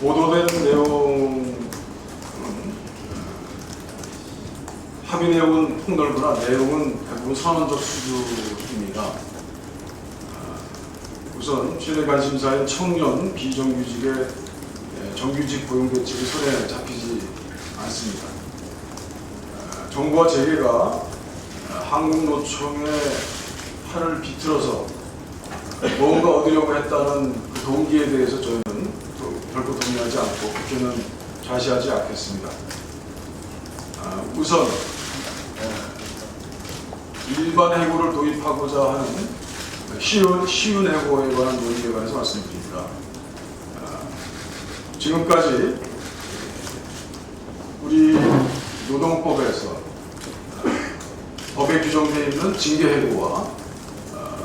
보도된 내용 합의 내용은 폭넓으나 내용은 대부분 선언적 수준입니다. 아, 우선 최대 관심사인 청년 비정규직의 예, 정규직 고용 대책이 손에 잡히지 않습니다. 아, 정부와 재계가 아, 한국노총의 팔을 비틀어서 뭔가 얻으려고 했다는 그 동기에 대해서 저희는 또 결코 동의하지 않고 그렇게는 좌시하지 않겠습니다. 아, 우선 에, 일반 해고를 도입하고자 하는 쉬운, 쉬운 해고에 관한 논의에 관해서 말씀드립니다. 아, 지금까지 우리 노동법에서 아, 법에 규정되어 있는 징계 해고와 아,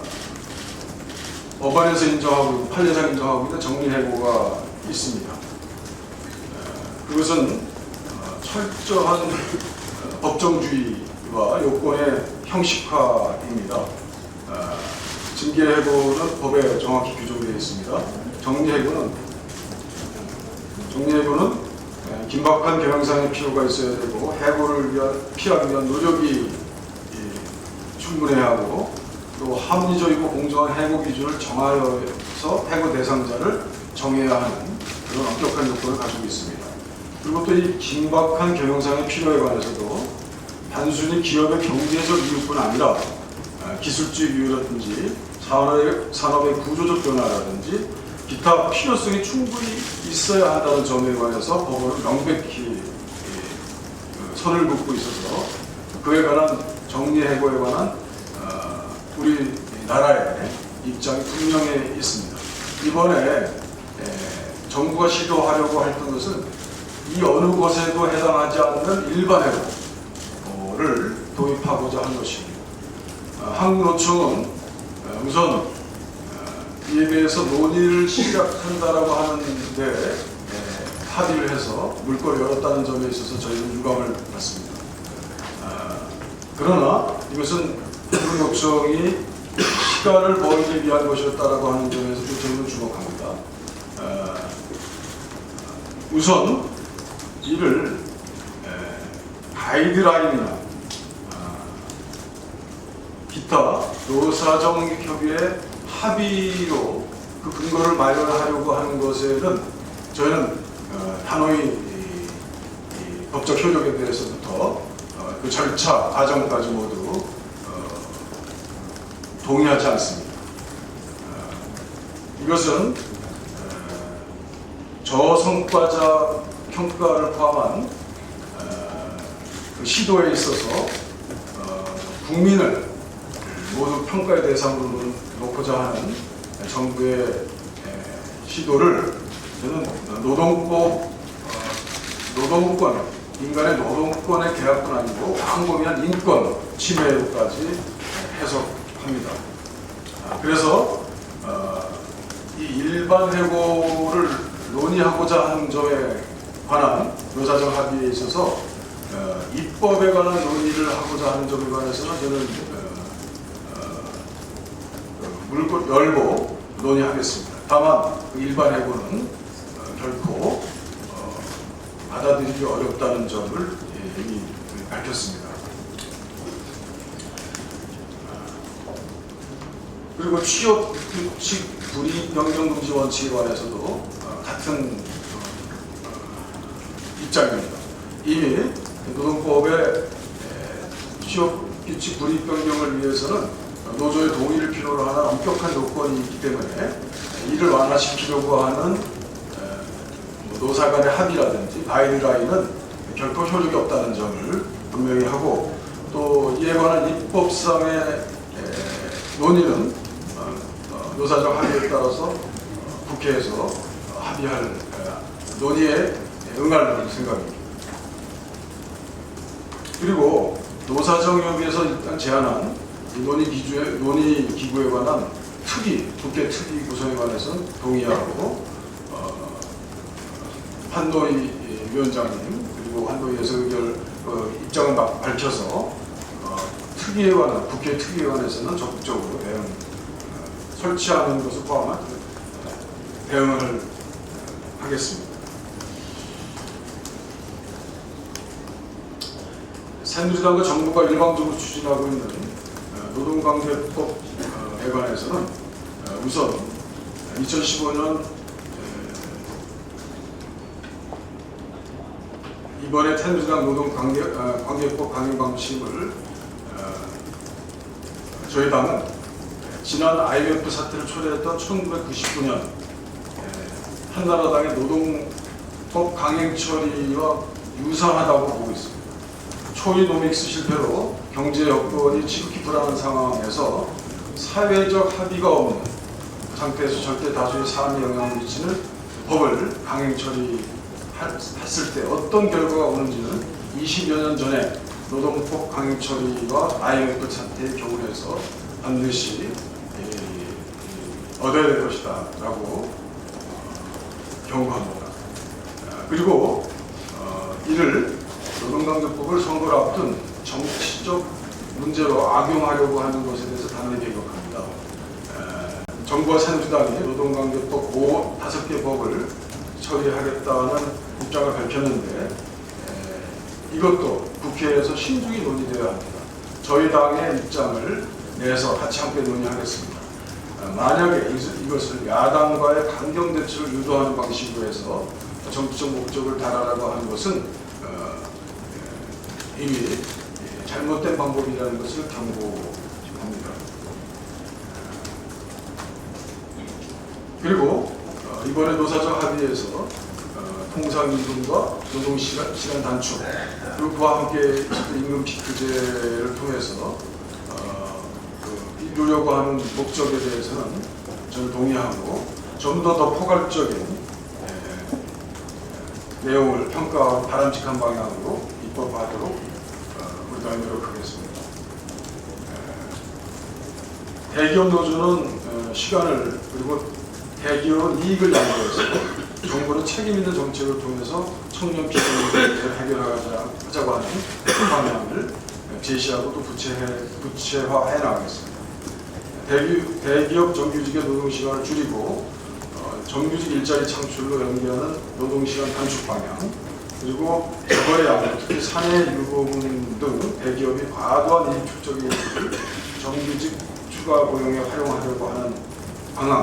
법안에서 인정하고 판례상 인정하고 있는 정리 해고가 있습니다. 에, 그것은 어, 철저한 어, 법정주의와 요건의 형식화입니다. 어, 징계 해고는 법에 정확히 규정되어 있습니다. 정리 해고는 정리 해고는 에, 긴박한 경영상의 필요가 있어야 되고 해고를 위한 피하기 위한 노력이 이, 충분해야 하고 또 합리적이고 공정한 해고 기준을 정하여서 해고 대상자를 정해야 하는 그런 엄격한 요건을 가지고 있습니다. 그리고 또 이 긴박한 경영상의 필요에 관해서도 단순히 기업의 경제적 이유뿐 아니라 아, 기술적 이유라든지 산업의, 산업의 구조적 변화라든지 기타 필요성이 충분히 있어야 한다는 점에 관해서 법원은 명백히 예, 그 선을 긋고 있어서 그에 관한 정리 해고에 관한 어, 우리 나라의 입장이 분명해 있습니다. 이번에 에, 정부가 시도하려고 했던 것은 이 어느 것에도 해당하지 않는 일반 해고를 도입하고자 한 것입니다. 어, 한국노총은 어, 우선 어, 이에 대해서 논의를 시작한다라고 하는데 에, 합의를 해서 물꼬를 열었다는 점에 있어서 저희는 유감을 받습니다. 아, 그러나 이것은 한국노총이 시간을 벌기 위한 것이었다라고 하는 점에서도 저희는 주목합니다. 아, 우선 이를 에, 가이드라인이나 아, 기타 노사정협의회 합의로 그 근거를 마련하려고 하는 것에는 저희는 어, 단호히 이, 이 법적 효력에 대해서부터 어, 그 절차 과정까지 모두 어, 동의하지 않습니다. 어, 이것은 어, 저성과자 평가를 포함한 어, 그 시도에 있어서 어, 국민을 모두 평가의 대상으로 놓고자 하는 정부의 에, 시도를 저는 노동법 어, 노동권 인간의 노동권의 계약뿐 아니고 광범위한 인권 침해로까지 해석합니다. 아, 그래서 어, 이 일반 해고를 논의하고자 하는 점에 관한 노사정 합의에 있어서 어, 입법에 관한 논의를 하고자 하는 점에 관해서는 저는 어, 어, 물고 열고 논의하겠습니다. 다만 그 일반 해고는 어, 결코 어, 받아들이기 어렵다는 점을 예, 이미 밝혔습니다. 그리고 취업 규칙 불이익 변경 금지 원칙에 관해서도 어, 같은 어, 입장입니다. 이미 노동법의 에, 취업 규칙 불이익 변경을 위해서는 노조의 동의를 필요로 하는 엄격한 요건이 있기 때문에 이를 완화시키려고 하는 에, 뭐 노사 간의 합의라든지 가이드라인은 결코 효력이 없다는 점을 분명히 하고 또 이에 관한 입법상의 에, 논의는 어, 어, 노사정 합의에 따라서 어, 국회에서 에, 논의에 응할 생각입니다. 그리고 노사정협의에서 일단 제안한 이 논의 기구에, 논의 기구에 관한 특위, 국회 특위 구성에 관해서는 동의하고 어, 한노희 위원장님 그리고 한노희에서 의결 어, 입장을 막 밝혀서 어, 특위에 관한 국회 특위에 관해서는 적극적으로 대응 어, 설치하는 것을 포함한 그, 어, 대응을 하겠습니다. 새누리당과 정부가 일방적으로 추진하고 있는 어, 노동강대법에 어, 관해서는 어, 우선 2015년 이번에 새누리당 노동관계법 강행 방식을 저희 당은 지난 IMF 사태를 초래했던 1999년 한나라당의 노동법 강행 처리와 유사하다고 보고 있습니다. 초이 노믹스 실패로 경제 여건이 지극히 불안한 상황에서 사회적 합의가 없는 상태에서 절대 다수의 삶에 영향을 미치는 법을 강행 처리했을 때 어떤 결과가 오는지는 20여 년 전에 노동법 강행 처리와 IMF 사태의 겨울에서 반드시 이, 이, 얻어야 될 것이다라고 어, 경고합니다. 아, 그리고 어, 이를 노동강조법을 선거를 앞둔 정치적 문제로 악용하려고 하는 것에 대해서 단호히 개격합니다. 에, 정부와 새누리당이 노동강조법 5, 5개 법을 처리하겠다는 입장을 밝혔는데 에, 이것도 국회에서 신중히 논의되어야 합니다. 저희 당의 입장을 내서 같이 함께 논의하겠습니다. 어, 만약에 이- 이것을 야당과의 강경 대치를 유도하는 방식으로 해서 정치적 목적을 달하라고 하는 것은 어, 예, 이미 예, 잘못된 방법이라는 것을 경고합니다. 그리고 어, 이번에 노사적 합의에서 어, 통상 임금과 노동 시간 시간 단축 그리고 그와 함께 임금 피크제를 통해서 이루려고 하는 목적에 대해서는 저는 동의하고 좀 더 더 포괄적인 예, 내용을 평가하고 바람직한 방향으로 입법하도록 어, 우리 당이 노력하겠습니다. 에, 대기업 노조는 어, 시간을 그리고 대기업은 이익을 양보해서 정부는 책임 있는 정책을 통해서 청년 문제를 해결하자고 하는 방향을 제시하고 또 구체화해 나가겠습니다. 대기, 대기업 정규직의 노동시간을 줄이고 어, 정규직 일자리 창출로 연계하는 노동시간 단축 방향 그리고 양, 특히 사내 유보문 등 대기업이 과도한 일을 정규직 추가 고용에 활용하려고 하는 방안.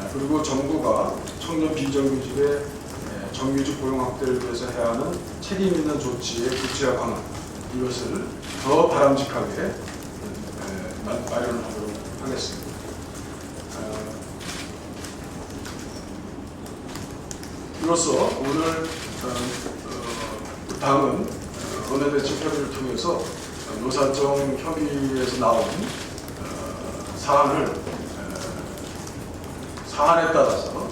아, 그리고 정부가 청년 비정규직의 에, 정규직 고용 확대를 위해서 해야 하는 책임 있는 조치의 구체화 방안 이것을 더 바람직하게 에, 마- 마련하도록 하겠습니다. 어, 이로써 오늘 어, 어, 당은 어, 원내대책 협의를 통해서 어, 노사정 협의에서 나온 어, 사안을 어, 사안에 따라서 어,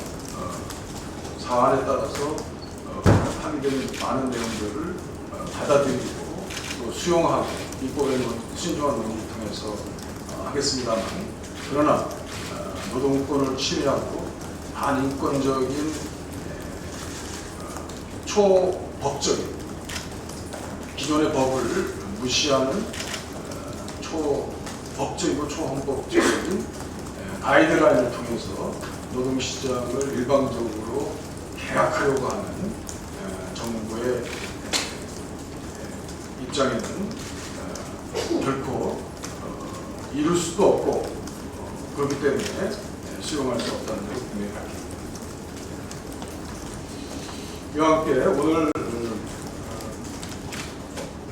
사안에 따라서 어, 합의된 많은 내용들을 어, 받아들이고 또 수용하고 입법에 논- 신중한 논의를 통해서 어, 하겠습니다만 그러나 어, 노동권을 침해하고 반인권적인 초법적인 기존의 법을 무시하는 어, 초법적이고 초헌법적인 에, 가이드라인을 통해서 노동시장을 일방적으로 개혁하려고 하는 에, 정부의 입장에는 어, 결코 어, 이룰 수도 없고 어, 그렇기 때문에 에, 수용할 수 없다는 걸 분명히 밝힙니다. 이와 함께 오늘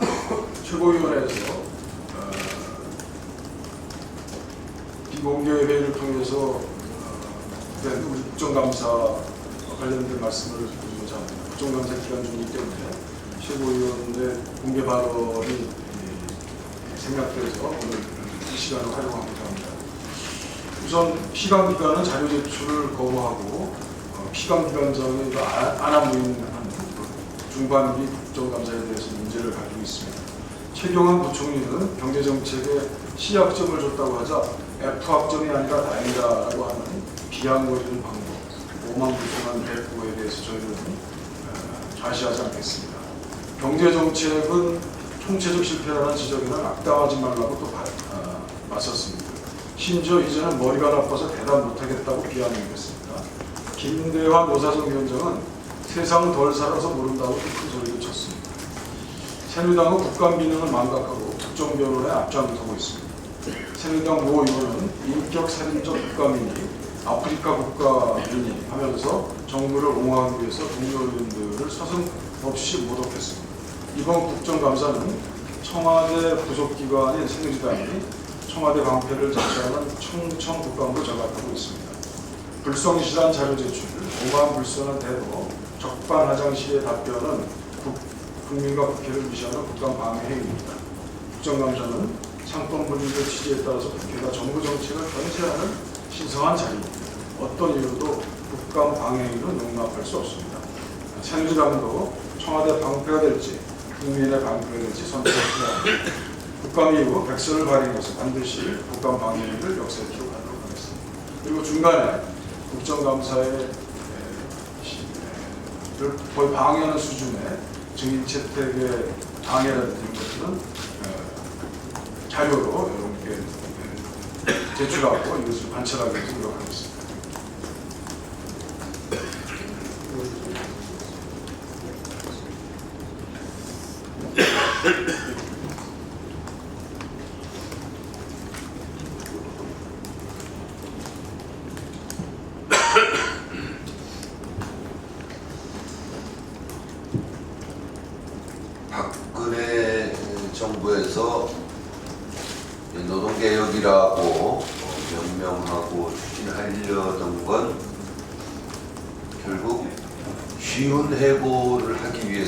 어, 최고위원회에서 어, 비공개 회의를 통해서 어, 된 우리 국정감사 관련된 말씀을 드리고자 합니다. 국정감사 기간 중이기 때문에 최고위원의 공개 발언이 예, 생략돼서 오늘 이 시간을 활용하고자 합니다. 우선 피감 기관은 자료 제출을 거부하고 어, 피감 기관장의 그 아- 아나무인한 중반기 국정감사에 대해서 문제를 가지고 있습니다. 최경환 부총리는 경제정책에 C학점을 줬다고 하자 F학점이 아니라 다행이다라고 하는 비양거리는 방법, 오만 불통한 대꾸에 대해서 저희는 어, 좌시하지 않겠습니다. 경제정책은 총체적 실패라는 지적에는 악당하지 말라고 또 바- 어, 맞섰습니다. 심지어 이제는 머리가 나빠서 대답 못하겠다고 비아냥했습니다. 김대환 노사정 위원장은 세상 덜 살아서 모른다고 큰 소리를 쳤습니다. 새누리당은 국감 기능을 망각하고 국정 변론에 앞장서고 있습니다. 새누리당 모 의원은 인격 살인적 국가민이 아프리카 국가민이 하면서 정부를 옹호하기 위해서 동료 의원들을 서슴없이 모독했습니다. 이번 국정감사는 청와대 부속기관인 새누리당이 청와대 방패를 자처하는 청청 국감으로 전락하고 있습니다. 불성실한 자료 제출, 오만 불선한 태도, 적반하장 시의 답변은 국, 국민과 국회를 무시하는 국감 방해 행위입니다. 국정감사는 상권 분리의 취지에 따라서 국회가 정부 정책을 견제하는 신성한 자리입니다. 어떤 이유도 국감 방해 행위는 용납할 수 없습니다. 새누리당도 청와대 방패가 될지 국민의 방패가 될지 선택해야 합니다. 국감 이후 백서를 발행해서 반드시 국감 방해 행위를 역사에 기록하도록 하겠습니다. 그리고 중간에 를 거의 방해하는 수준의 증인 채택의 방해라든지 이런 것들은 에, 자료로 여러분께 에, 제출하고 이것을 관찰하기 위해서 노력하겠습니다.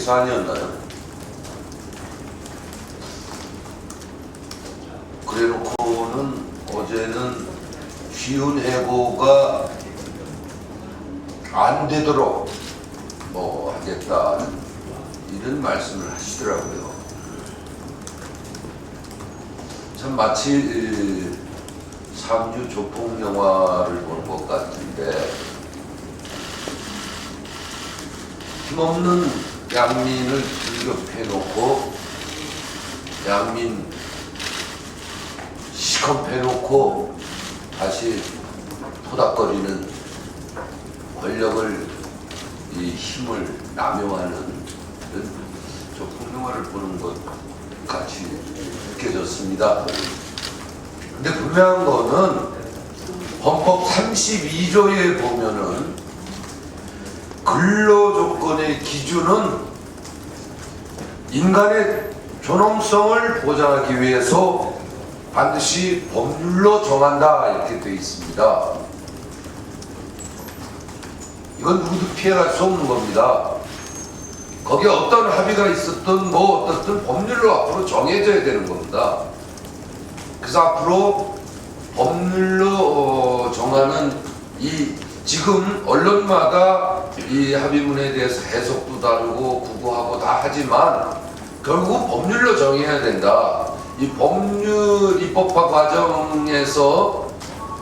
4년이었나요? 그래 놓고는 어제는 쉬운 해고가 안 되도록 뭐 하겠다는 이런 말씀을 하시더라고요. 참 마치 3주 조폭 영화를 보는 것 같은데 힘없는 양민을 불격해놓고 양민 시컷해놓고 다시 토닥거리는 권력을 이 힘을 남용하는 조폭 영화를 보는 것 같이 느껴졌습니다. 근데 분명한 거는 헌법 32조에 보면은 근로 조건의 기준은 인간의 존엄성을 보장하기 위해서 반드시 법률로 정한다 이렇게 되어 있습니다. 이건 누구도 피해갈 수 없는 겁니다. 거기에 어떤 합의가 있었든 뭐 어떻든 법률로 앞으로 정해져야 되는 겁니다. 그래서 앞으로 법률로 어, 정하는 이 지금 언론마다 이 합의문에 대해서 해석도 다르고 구구하고 다 하지만 결국 법률로 정해야 된다. 이 법률 입법화 과정에서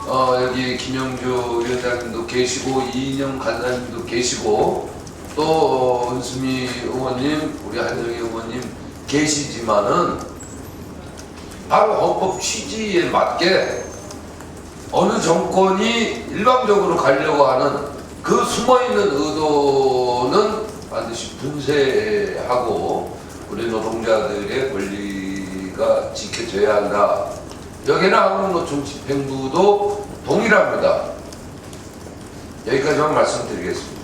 어, 여기 김영주 위원장님도 계시고 이인영 간사님도 계시고 또 어, 은수미 의원님, 우리 한정희 의원님 계시지만은 바로 헌법 취지에 맞게 어느 정권이 일방적으로 가려고 하는 그 숨어있는 의도는 반드시 분쇄하고 우리 노동자들의 권리가 지켜져야 한다. 여기는 한국노총 집행부도 동일합니다. 여기까지만 말씀드리겠습니다.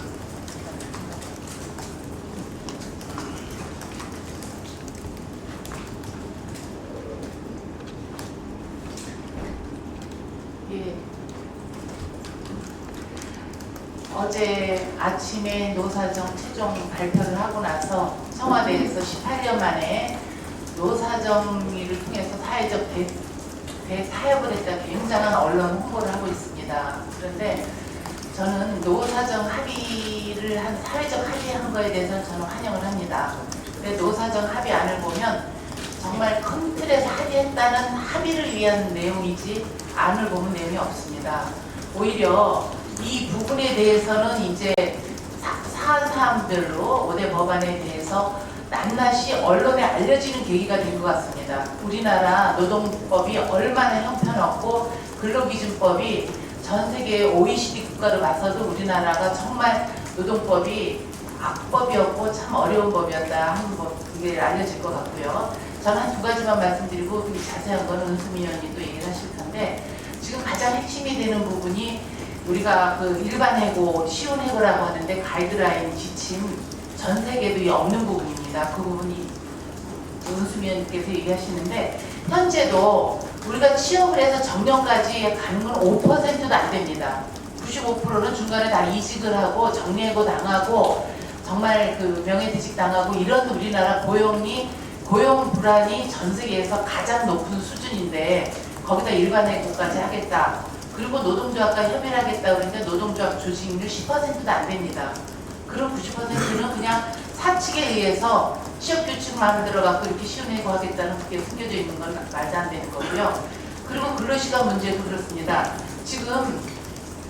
예. 어제 아침에 노사정 최종 발표를 하고 나서 청와대에서 18년 만에 노사정의를 통해서 사회적 대, 대타협을 했다 굉장한 언론 홍보를 하고 있습니다. 그런데 저는 노사정 합의를 한 사회적 합의한 거에 대해서 저는 환영을 합니다. 근데 노사정 합의안을 보면 정말 큰 틀에서 합의했다는 합의를 위한 내용이지 안을 보면 내용이 없습니다. 오히려 이 부분에 대해서는 이제 사- 사안 사항별로 5대 법안에 대해서 낱낱이 언론에 알려지는 계기가 된 것 같습니다. 우리나라 노동법이 얼마나 형편없고 근로기준법이 전 세계 OECD 국가를 봐서도 우리나라가 정말 노동법이 악법이었고 참 어려운 법이었다 하는 법 그게 알려질 것 같고요. 저는 한 두 가지만 말씀드리고 그 자세한 거는 은수미 의원이 또 얘기를 하실 텐데 지금 가장 핵심이 되는 부분이 우리가 그 일반 해고, 쉬운 해고라고 하는데 가이드라인 지침 전 세계도 없는 부분입니다. 그 부분이 은수미 의원께서 얘기하시는데 현재도 우리가 취업을 해서 정년까지 가는 건 5%도 안 됩니다. 95%는 중간에 다 이직을 하고 정리해고 당하고 정말 그 명예퇴직 당하고 이런 우리나라 고용이 고용 불안이 전 세계에서 가장 높은 수준인데 거기다 일반 해고까지 하겠다. 그리고 노동조합과 협의를 하겠다 그러는데 노동조합 조직률 10%도 안 됩니다. 그런 90%는 그냥 사측에 의해서 취업 규칙 만 들어 갖고 이렇게 쉬운 해고 하겠다는 그게 숨겨져 있는 건 말도 안 되는 거고요. 그리고 근로시간 문제도 그렇습니다. 지금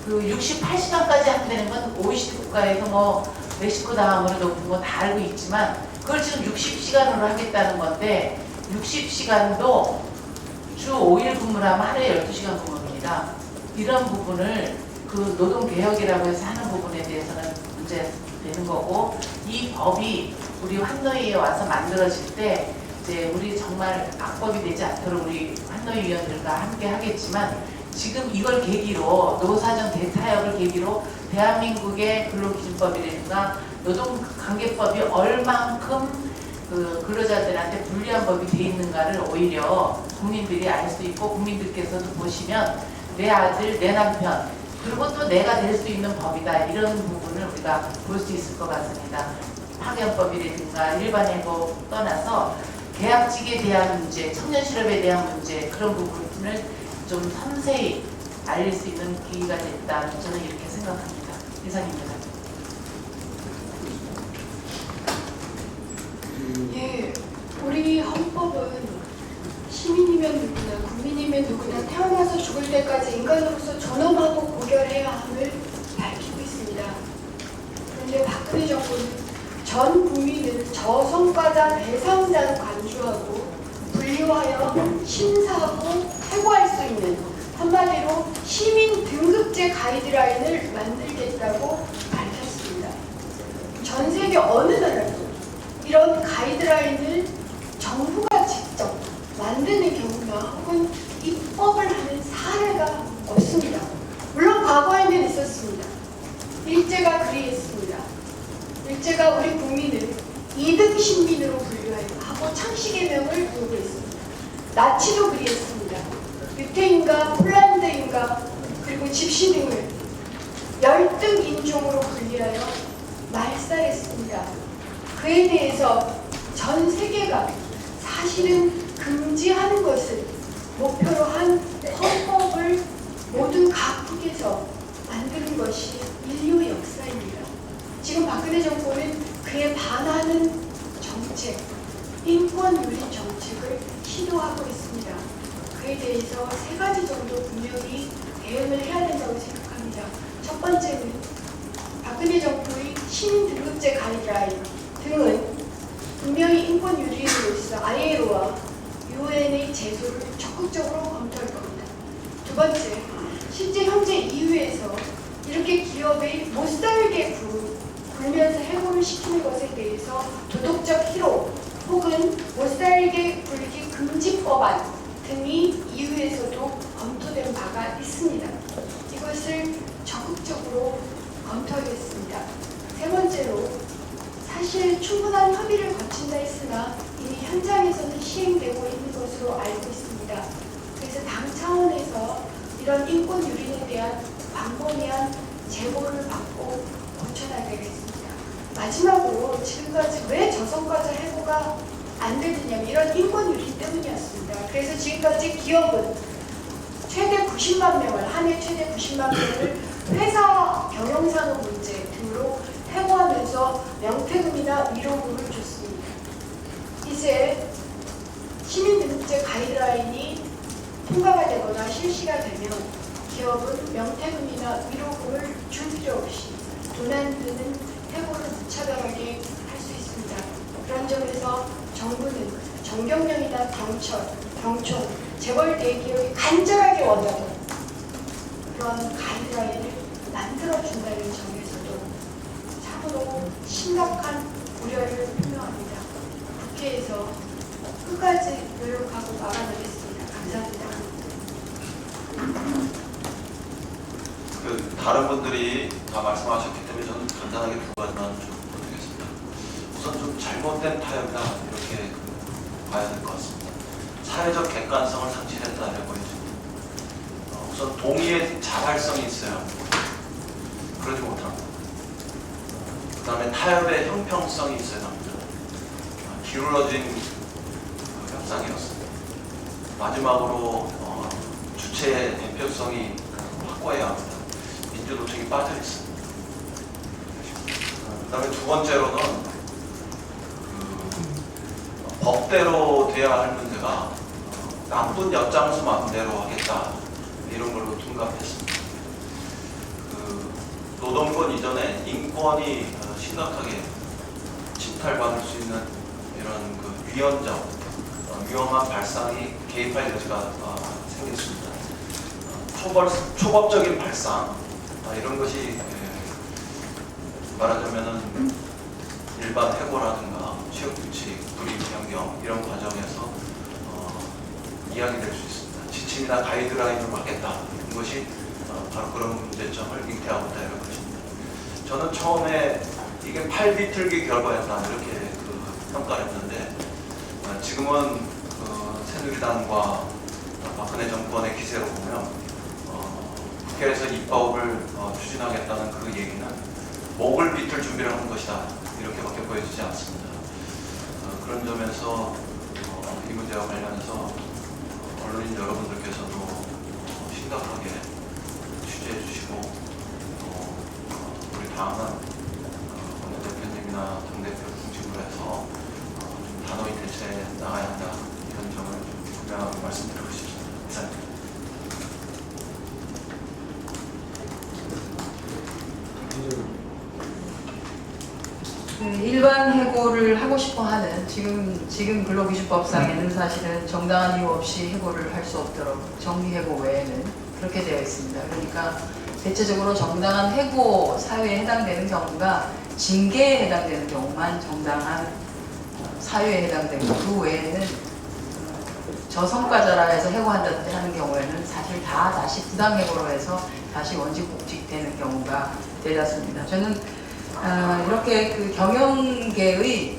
그 68시간까지 한다는 건 OECD 국가에서 뭐 멕시코 다음으로 높은 거 다 알고 있지만 그걸 지금 60시간으로 하겠다는 건데 60시간도 주 5일 근무를 하면 하루에 12시간 근무입니다. 이런 부분을 그 노동 개혁이라고 해서 하는 부분에 대해서는 문제가 되는 거고 이 법이 우리 환노위에 와서 만들어질 때 이제 우리 정말 악법이 되지 않도록 우리 환노위 위원들과 함께 하겠지만 지금 이걸 계기로 노사정 대타협을 계기로 대한민국의 근로기준법이라든가 노동관계법이 얼만큼 그 근로자들한테 불리한 법이 돼 있는가를 오히려 국민들이 알 수 있고 국민들께서도 보시면 내 아들, 내 남편 그리고 또 내가 될 수 있는 법이다 이런 부분을 우리가 볼 수 있을 것 같습니다. 파견법이라든가 일반해고 떠나서 계약직에 대한 문제, 청년 실업에 대한 문제 그런 부분을 좀 섬세히 알릴 수 있는 기회가 됐다. 저는 이렇게 생각합니다. 이상입니다. 예, 우리 헌법은 시민이면 누구나 국민이면 누구나 태어나서 죽을 때까지 인간으로서 존엄하고 고결해야 함을 밝히고 있습니다. 그런데 박근혜 정부는 전 국민을 저성과자 대상자로 간주하고 분류하여 심사하고 해고할 수 있는 한마디로 시민 등급제 가이드라인을 만들겠다고 밝혔습니다. 전 세계 어느 나라도 이런 가이드라인을 정부가 만드는 경우나 혹은 입법을 하는 사례가 없습니다. 물론 과거에는 있었습니다. 일제가 그리했습니다. 일제가 우리 국민을 이등 신민으로 분류하고 창식의 명을 요구했습니다. 나치도 그리했습니다. 유태인과 폴란드인과 그리고 집시 등을 열등 인종으로 분리하여 말살했습니다. 그에 대해서 전 세계가 사실은 금지하는 것을 목표로 한 헌법을 모두 각국에서 만드는 것이 인류 역사입니다. 지금 박근혜 정부는 그에 반하는 정책, 인권 유린 정책을 시도하고 있습니다. 그에 대해서 세 가지 정도 분명히 대응을 해야 된다고 생각합니다. 첫 번째는 박근혜 정부의 시민 등급제 가이드라인 등은 분명히 인권 유린으로서 ILO와 UN의 제소를 적극적으로 검토할 겁니다. 두 번째, 실제 현재 EU에서 이렇게 기업의 못살게 굴- 굴면서 해고를 시키는 것에 대해서 도덕적 희로 혹은 못살게 굴기 금지 법안 등이 EU에서도 검토된 바가 있습니다. 이 것을 적극적으로 검토하겠습니다. 세 번째로 사실 충분한 협의를 거친다 했으나 이미 현장에서는 시행되고 있는 것으로 알고 있습니다. 그래서 당 차원에서 이런 인권 유린에 대한 광범위한 제보를 받고 고쳐나가겠습니다. 마지막으로 지금까지 왜 저성과자 해고가 안 되느냐면 이런 인권 유린 때문이었습니다. 그래서 지금까지 기업은 최대 90만 명을 한 해 최대 90만 명을 회사 경영산업 문제 등으로 해고하면서 명태금이나 위로금을 줬습니다. 이제 시민등급제 가이드라인이 통과가 되거나 실시가 되면 기업은 명태금이나 위로금을 줄 필요 없이 돈 안 드는 해고를 무차별하게 할 수 있습니다. 그런 점에서 정부는 정경련이나 경찰, 경총, 재벌 대기업이 간절하게 원하는 그런 가이드라인을 만들어준다는 점에서도 참으로 심각한 우려를 표명합니다. 국회에서 끝까지 노력하고 막아내겠습니다. 감사합니다. 그 다른 분들이 다 말씀하셨기 때문에 저는 간단하게 두 가지만 좀 드리겠습니다. 우선 좀 잘못된 타협이다 이렇게 그 봐야 될 것 같습니다. 사회적 객관성을 상실했다라고 보여집니다. 어, 우선 동의의 자발성이 있어요. 그러지 못합니다. 그 다음에 타협의 형평성이 있어야 합니다. 어, 기울어진 그 협상이었습니다. 마지막으로 어, 주체의 대표성이 확고해야 합니다. 민주노총이 빠져 있습니다. 그 다음에 두 번째로는 그 법대로 돼야 할 문제가 어, 나쁜 엿장수 마음대로 하겠다 이런 걸로 둔갑했습니다. 그 노동권 이전에 인권이 어, 심각하게 침탈받을 수 있는 이런 그 위헌적 어, 위험한 발상이 개입할 여지가 어, 생겼습니다. 어, 초벌, 초법적인 발상 아, 이런 것이 예, 말하자면은 일반 해고라든가 취업 규칙, 불이익 변경 이런 과정에서 어, 이야기될 수 있습니다. 지침이나 가이드라인을 받겠다 이런 것이 어, 바로 그런 문제점을 잉태하고 있다 이런 것입니다. 저는 처음에 이게 팔비틀기 결과였다 이렇게 그 평가를 했는데 어, 지금은 어, 새누리당과 박근혜 정권의 기세로 보면 어, 국회에서 입법을 어, 추진하겠다는 그 얘기는 목을 비틀 준비를 하는 것이다 이렇게밖에 보여지지 않습니다. 어, 그런 점에서 어, 이 문제와 관련해서 어, 언론인 여러분들께서도 어, 심각하게 취재해 주시고 또 어, 우리 당은 어, 원내대표님이나 당 대표를 중심으로 해서 어, 좀 단호히 대처해 나가야 한다 이런 점을 좀 분명하게 말씀드리고 싶습니다. 이상입니다. 그 일반 해고를 하고 싶어 하는 지금 지금 근로기준법상에는 사실은 정당한 이유 없이 해고를 할 수 없도록 정리해고 외에는 그렇게 되어 있습니다. 그러니까 대체적으로 정당한 해고 사유에 해당되는 경우가 징계에 해당되는 경우만 정당한 어, 사유에 해당되고 그 외에는 어, 저성과자라 해서 해고한다든지 하는 경우에는 사실 다 다시 부당해고로 해서 다시 원직 복직되는 경우가 대다수입니다. 저는 아, 이렇게 그 경영계의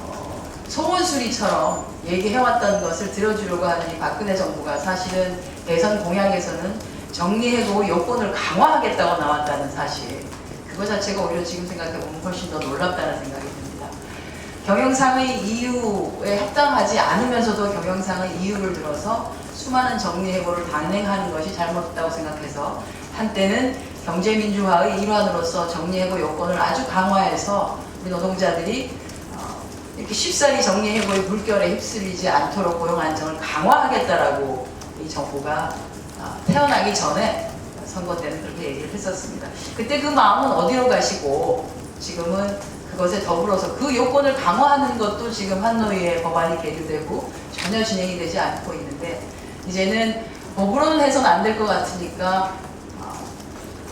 어, 소원수리처럼 얘기해왔던 것을 들어주려고 하는 이 박근혜 정부가 사실은 대선 공약에서는 정리해고 요건을 강화하겠다고 나왔다는 사실 그거 자체가 오히려 지금 생각해보면 훨씬 더 놀랍다는 생각이 듭니다. 경영상의 이유에 합당하지 않으면서도 경영상의 이유를 들어서 수많은 정리해고를 단행하는 것이 잘못됐다고 생각해서 한때는 경제민주화의 일환으로서 정리해고 요건을 아주 강화해서 우리 노동자들이 어, 이렇게 쉽사리 정리해고의 물결에 휩쓸리지 않도록 고용 안정을 강화하겠다라고 이 정부가 어, 태어나기 전에 선거 때는 그렇게 얘기를 했었습니다. 그때 그 마음은 어디로 가시고 지금은 그것에 더불어서 그 요건을 강화하는 것도 지금 한노위에 법안이 계류되고 전혀 진행이 되지 않고 있는데 이제는 법으로는 해서는 안될 것 같으니까 어,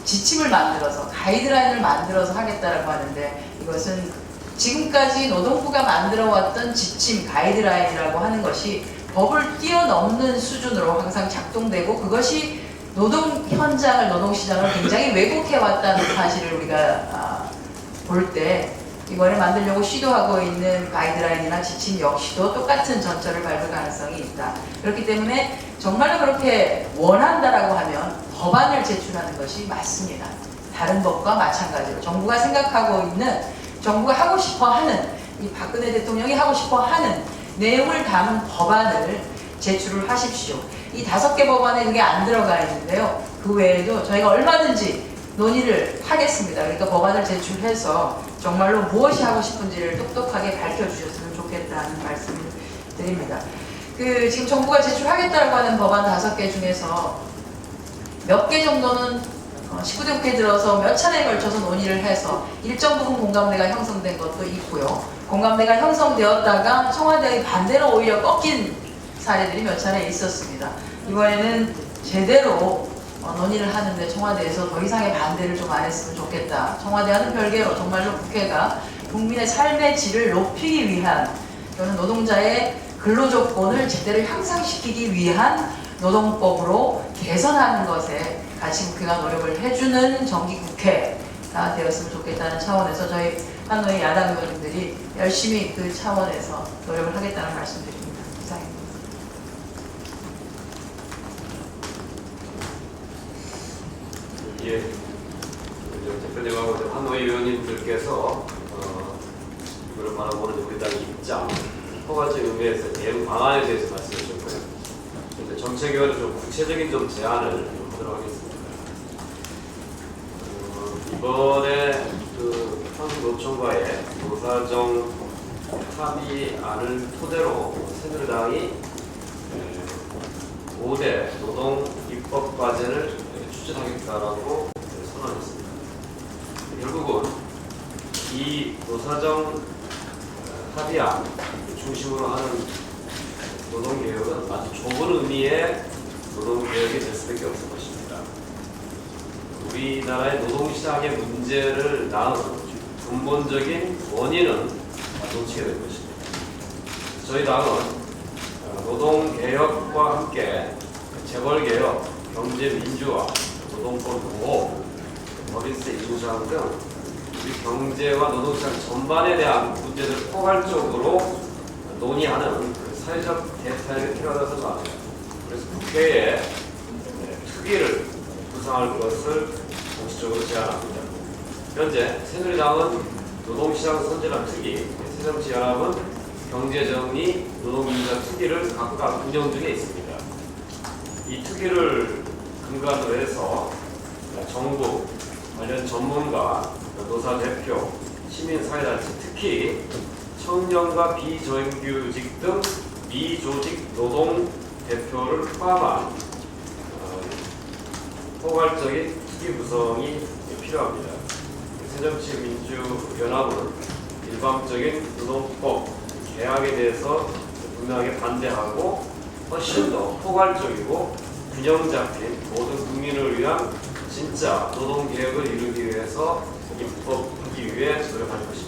지침을 만들어서 가이드라인을 만들어서 하겠다라고 하는데 이것은 지금까지 노동부가 만들어 왔던 지침 가이드라인이라고 하는 것이 법을 뛰어넘는 수준으로 항상 작동되고 그것이 노동 현장을 노동 시장을 굉장히 왜곡해 왔다는 사실을 우리가 아, 볼때 이번에 만들려고 시도하고 있는 가이드라인이나 지침 역시도 똑같은 전철을 밟을 가능성이 있다. 그렇기 때문에 정말로 그렇게 원한다라고 하면 법안을 제출하는 것이 맞습니다. 다른 법과 마찬가지로 정부가 생각하고 있는 정부가 하고 싶어 하는 이 박근혜 대통령이 하고 싶어 하는 내용을 담은 법안을 제출을 하십시오. 이 다섯 개 법안에 그게 안 들어가 있는데요. 그 외에도 저희가 얼마든지 논의를 하겠습니다. 그러니까 법안을 제출해서 정말로 무엇이 하고 싶은지를 똑똑하게 밝혀주셨으면 좋겠다는 말씀을 드립니다. 그 지금 정부가 제출하겠다고 하는 법안 다섯 개 중에서 몇 개 정도는 어, 19대 국회 들어서 몇 차례에 걸쳐서 논의를 해서 일정 부분 공감대가 형성된 것도 있고요. 공감대가 형성되었다가 청와대의 반대로 오히려 꺾인 사례들이 몇 차례 있었습니다. 이번에는 제대로 어, 논의를 하는데 청와대에서 더 이상의 반대를 좀 안 했으면 좋겠다. 청와대와는 별개로 정말로 국회가 국민의 삶의 질을 높이기 위한 또는 노동자의 근로조건을 제대로 향상시키기 위한 노동법으로 개선하는 것에 같이 국회가 노력을 해주는 정기국회가 되었으면 좋겠다는 차원에서 저희 한노의 야당 의원님들이 열심히 그 차원에서 노력을 하겠다는 말씀드립니다. 이상입니다. 예, 대표님하고 한노희 의원님들께서 어, 이걸 바라보는 우리 당의 입장, 포괄적 의미에서 대응 방안에 대해서 말씀해. 이제 정책위원회 좀 구체적인 좀 제안을 좀 하도록 하겠습니다. 어, 이번에 그 한국노총과의 노사정 합의안을 토대로 새누리당이 5대 노동 입법 과제를 추진하겠다라고 선언했습니다. 결국은 이 노사정 합의안 중심으로 하는 노동개혁은 아주 좁은 의미의 노동개혁이 될 수밖에 없을 것입니다. 우리나라의 노동시장의 문제를 낳은 근본적인 원인은 놓치게 될 것입니다. 저희 당은 어, 노동개혁과 함께 재벌개혁, 경제민주화, 노동권 보호, 법인세 인상 등 우리 경제와 노동시장 전반에 대한 문제들을 포괄적으로 논의하는 그 사회적 대타협이 필요하다고 생각합니다. 그래서 국회에 네, 특위를 구성할 것을 공식적으로 제안합니다. 현재 새누리당은 노동시장 선진화 특위, 새정치연합은 경제정리, 노동민주화 특위를 각각 운영 중에 있습니다. 이 특위를 근간으로 해서 정부, 관련 전문가, 노사 대표, 시민사회단체, 특히 청년과 비정규직 등 미조직 노동 대표를 포함한 어, 포괄적인 특위 구성이 필요합니다. 새정치민주연합은 일방적인 노동법 개혁에 대해서 분명하게 반대하고 훨씬 더 포괄적이고 균형 잡힌 모든 국민을 위한 진짜 노동 개혁을 이루기 위해서 입법하기 위해 노력할 것입니다.